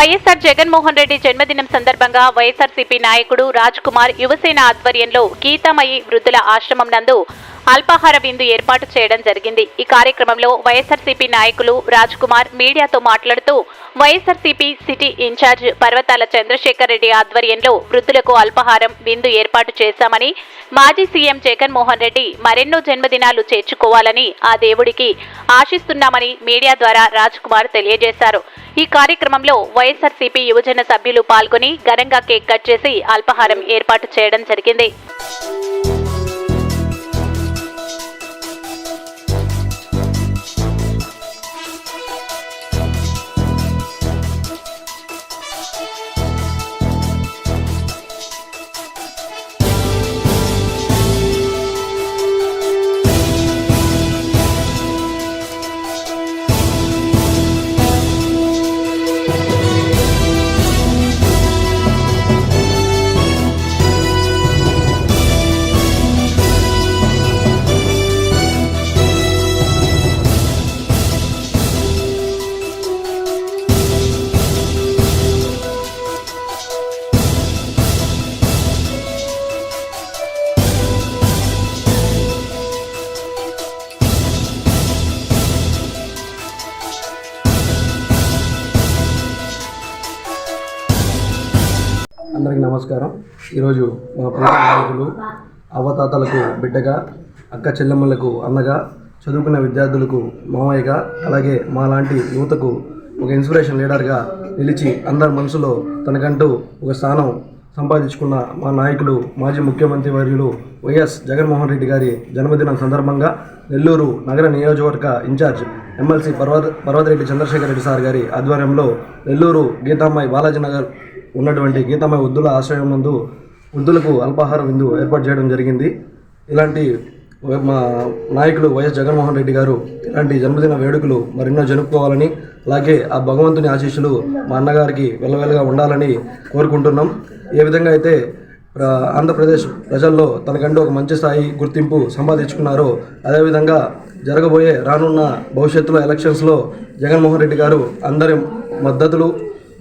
వైఎస్ఆర్ జగన్మోహన్ రెడ్డి జన్మదినం సందర్భంగా వైఎస్ఆర్సీపీ నాయకుడు రాజ్ కుమార్ యువసేన ఆధ్వర్యంలో గీతామయి వృద్ధుల ఆశ్రమం నందు అల్పాహార విందు ఏర్పాటు చేయడం జరిగింది. ఈ కార్యక్రమంలో వైఎస్ఆర్సీపీ నాయకులు రాజ్ కుమార్ మీడియాతో మాట్లాడుతూ వైఎస్ఆర్సీపీ సిటీ ఇన్ఛార్జ్ పర్వతాల చంద్రశేఖర్ రెడ్డి ఆధ్వర్యంలో వృద్ధులకు అల్పాహారం విందు ఏర్పాటు చేశామని మాజీ సీఎం జగన్మోహన్ రెడ్డి మరెన్నో జన్మదినాలు చేర్చుకోవాలని ఆ దేవుడికి ఆశిస్తున్నామని మీడియా ద్వారా రాజ్ కుమార్ తెలియజేశారు. ఈ కార్యక్రమంలో వైఎస్ఆర్సీపీ యువజన సభ్యులు పాల్గొని ఘనంగా కేక్ కట్ చేసి అల్పాహారం ఏర్పాటు చేయడం జరిగింది. అందరికీ నమస్కారం. ఈరోజు మా ప్రియ నాయకులు అవతాతలకు బిడ్డగా అక్క చెల్లెమ్మలకు అన్నగా చదువుకున్న విద్యార్థులకు మామయ్యగా అలాగే మాలాంటి యువతకు ఒక ఇన్స్పిరేషన్ లీడర్గా నిలిచి అందరి మనసులో తనకంటూ ఒక స్థానం సంపాదించుకున్న మా నాయకులు మాజీ ముఖ్యమంత్రి వర్యులు వైఎస్ జగన్మోహన్ రెడ్డి గారి జన్మదినం సందర్భంగా నెల్లూరు నగర నియోజకవర్గ ఇన్ఛార్జ్ ఎమ్మెల్సీ పర్వత పర్వతరెడ్డి చంద్రశేఖర్ రెడ్డి సార్ గారి ఆధ్వర్యంలో నెల్లూరు గీతామ్మాయి బాలాజీ నగర్ ఉన్నటువంటి గీతమయ వృద్ధుల ఆశ్రయం నందు వృద్ధులకు అల్పాహార విందు ఏర్పాటు చేయడం జరిగింది. ఇలాంటి మా నాయకులు వైఎస్ జగన్మోహన్ రెడ్డి గారు ఇలాంటి జన్మదిన వేడుకలు మరెన్నో జరుపుకోవాలని అలాగే ఆ భగవంతుని ఆశీస్సులు మా అన్నగారికి వెళ్ళవెళ్ళగా ఉండాలని కోరుకుంటున్నాం. ఏ విధంగా అయితే ఆంధ్రప్రదేశ్ ప్రజల్లో తనకంటూ ఒక మంచి స్థాయి గుర్తింపు సంపాదించుకున్నారో అదేవిధంగా జరగబోయే రానున్న భవిష్యత్తులో ఎలక్షన్స్లో జగన్మోహన్ రెడ్డి గారు అందరి మద్దతులు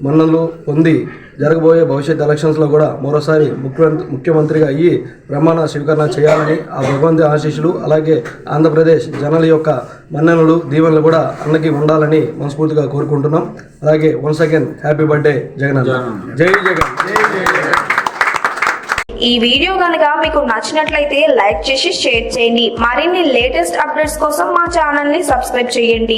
మన్నలు పొంది జరగబోయే భవిష్యత్ ఎలక్షన్స్లో కూడా మరోసారి ముఖ్యమంత్రి ముఖ్యమంత్రిగా అయ్యి ప్రమాణ స్వీకరణ చేయాలని ఆ భగవంతు ఆశీస్సులు అలాగే ఆంధ్రప్రదేశ్ జనాల యొక్క మన్ననలు దీవెనలు కూడా అన్నకి ఉండాలని మనస్ఫూర్తిగా కోరుకుంటున్నాం. అలాగే once again happy birthday Jagan జై జగన్. జై జగన్. ఈ వీడియో కనుక మీకు నచ్చినట్లయితే లైక్ చేసి షేర్ చేయండి. మరిన్ని లేటెస్ట్ అప్డేట్స్ కోసం మా ఛానల్ని సబ్స్క్రైబ్ చేయండి.